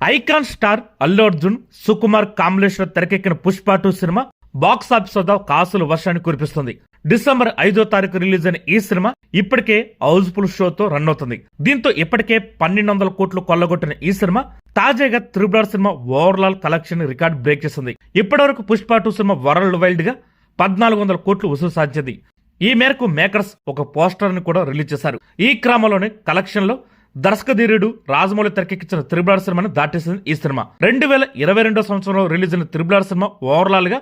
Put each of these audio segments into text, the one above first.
Icon star Allu Arjun Sukumar కామలేశ్వర్ తెరకెక్కిన Pushpa two cinema box office వద్ద కాసులు వర్షాన్ని కురిపిస్తుంది. డిసెంబర్ ఐదో తారీఖు రిలీజ్ అయిన ఈ సినిమా ఇప్పటికే హౌస్ఫుల్ షోతో రన్ అవుతుంది. దీంతో ఇప్పటికే పన్నెండు వందల కోట్లు కొల్లగొట్టిన ఈ సినిమా తాజాగా triple cinema overall collection record break చేసింది. ఇప్పటివరకు పుష్ప టూ సినిమా వరల్డ్ వైల్డ్గా పద్నాలుగు వందల కోట్లు వసూలు సాధించింది. ఈ మేరకు మేకర్స్ ఒక పోస్టర్ని కూడా రిలీజ్ చేశారు. ఈ క్రమంలోనే కలెక్షన్లో దర్శకధీరుడు రాజమౌళి తెరకెక్కించిన త్రిబులార్ సినిమాని దాటేసింది ఈ సినిమా. రెండు వేల ఇరవై రెండో సంవత్సరంలో రిలీజ్ అయిన త్రిబులార్ సినిమా ఓవరాల్గా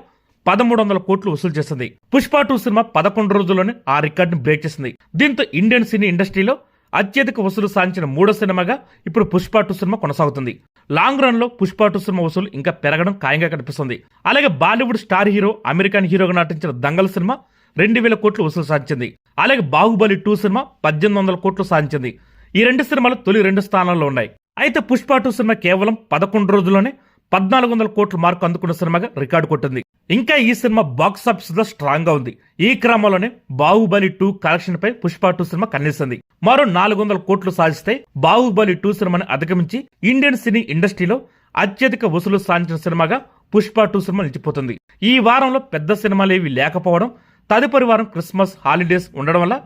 పదమూడు వందల కోట్లు వసూలు చేసింది. పుష్ప టూ సినిమా పదకొండు రోజుల్లోనే ఆ రికార్డును బ్రేక్ చేసింది. దీంతో ఇండియన్ సినీ ఇండస్ట్రీలో అత్యధిక వసూలు సాధించిన మూడో సినిమాగా ఇప్పుడు పుష్ప టూ సినిమా కొనసాగుతుంది. లాంగ్ రన్లో పుష్ప టూ సినిమా వసూలు ఇంకా పెరగడం ఖాయంగా కనిపిస్తుంది. అలాగే బాలీవుడ్ స్టార్ హీరో అమెరికన్ హీరోగా నటించిన దంగల్ సినిమా రెండు వేల కోట్లు వసూలు సాధించింది. అలాగే బాహుబలి టూ సినిమా పద్దెనిమిది వందల కోట్లు సాధించింది. ఈ రెండు సినిమాలు తొలి రెండు స్థానాల్లో ఉన్నాయి. అయితే పుష్ప టూ సినిమా కేవలం పదకొండు రోజుల్లోనే పద్నాలుగు వందల కోట్ల మార్కు అందుకున్న సినిమాగా రికార్డు కొట్టింది. ఇంకా ఈ సినిమా బాక్స్ ఆఫీస్లో స్ట్రాంగ్గా ఉంది. ఈ క్రమంలోనే బాహుబలి టూ కలెక్షన్ పై పుష్ప టూ సినిమా కన్నేసింది మరో నాలుగు వందల కోట్లు సాధిస్తే బాహుబలి టూ సినిమాని అధిగమించి ఇండియన్ సినీ ఇండస్ట్రీలో అత్యధిక వసూలు సాధించిన సినిమాగా పుష్ప టూ సినిమా నిలిచిపోతుంది. ఈ వారంలో పెద్ద సినిమాలు ఏవి లేకపోవడం తదుపరి వారం క్రిస్మస్ హాలిడేస్ ఉండడం వల్ల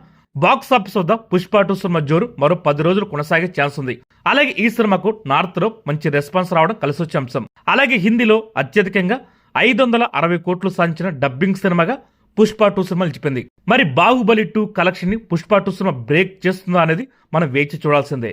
బాక్స్ ఆఫీస్ వద్ద పుష్ప టూ సినిమా జోరు మరో పది రోజులు కొనసాగే ఛాన్స్ ఉంది. అలాగే ఈ సినిమాకు నార్త్లో మంచి రెస్పాన్స్ రావడం కలిసి వచ్చే అంశం. అలాగే హిందీలో అత్యధికంగా ఐదు వందల అరవై కోట్లు సాధించిన డబ్బింగ్ సినిమాగా పుష్ప టూ సినిమా నిలిచిపోయింది. మరి బాహుబలి టూ కలెక్షన్ని పుష్ప టూ సినిమా బ్రేక్ చేస్తుందా అనేది మనం వేచి చూడాల్సిందే.